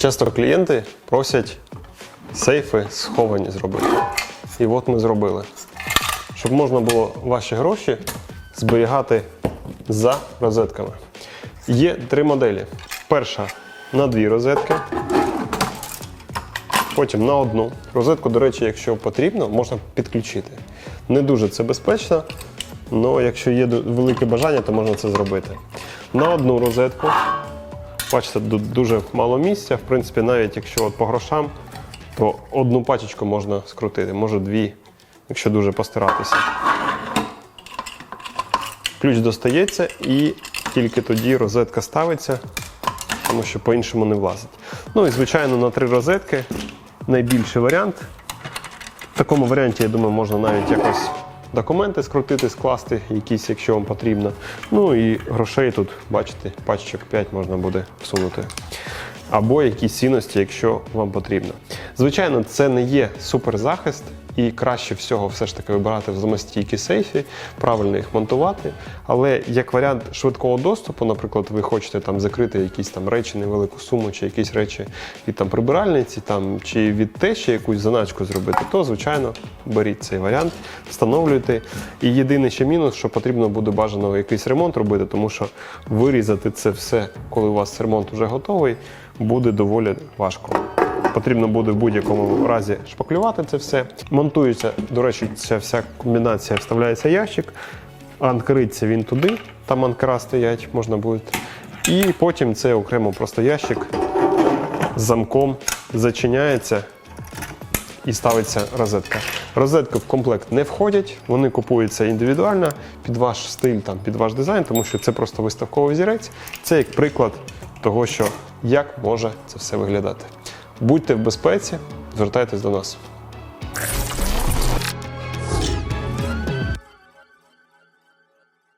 Часто клієнти просять сейфи сховані зробити. І от ми зробили. Щоб можна було ваші гроші зберігати за розетками. Є три моделі. Перша на дві розетки, потім на одну. Розетку, до речі, якщо потрібно, можна підключити. Не дуже це безпечно, але якщо є велике бажання, то можна це зробити. На одну розетку. Бачите, дуже мало місця. В принципі, навіть якщо от по грошам, то одну пачечку можна скрутити, може дві, якщо дуже постаратися. Ключ достається і тільки тоді розетка ставиться, тому що по-іншому не влазить. Ну і звичайно на три розетки найбільший варіант. В такому варіанті, я думаю, можна навіть якось документи скрутити, скласти, якісь, якщо вам потрібно. Ну і грошей тут, бачите, пачечок 5 можна буде всунути. Або якісь цінності, якщо вам потрібно. Звичайно, це не є суперзахист, і краще всього все ж таки вибирати взаємостійкі сейфи, правильно їх монтувати. Але як варіант швидкого доступу, наприклад, ви хочете там закрити якісь там речі, невелику суму, чи якісь речі від там прибиральниці, там чи від тещі якусь заначку зробити, то звичайно беріть цей варіант, встановлюйте. І єдиний ще мінус, що потрібно буде бажано якийсь ремонт робити, тому що вирізати це все, коли у вас ремонт вже готовий, буде доволі важко. Потрібно буде в будь-якому разі шпаклювати це все. Монтується, до речі, ця вся комбінація вставляється ящик, анкриться він туди, там анкера стоять, можна буде. І потім це окремо просто ящик з замком зачиняється і ставиться розетка. Розетки в комплект не входять, вони купуються індивідуально під ваш стиль, там, під ваш дизайн, тому що це просто виставковий зірець. Це як приклад того, що як може це все виглядати. Будьте в безпеці, звертайтесь до нас.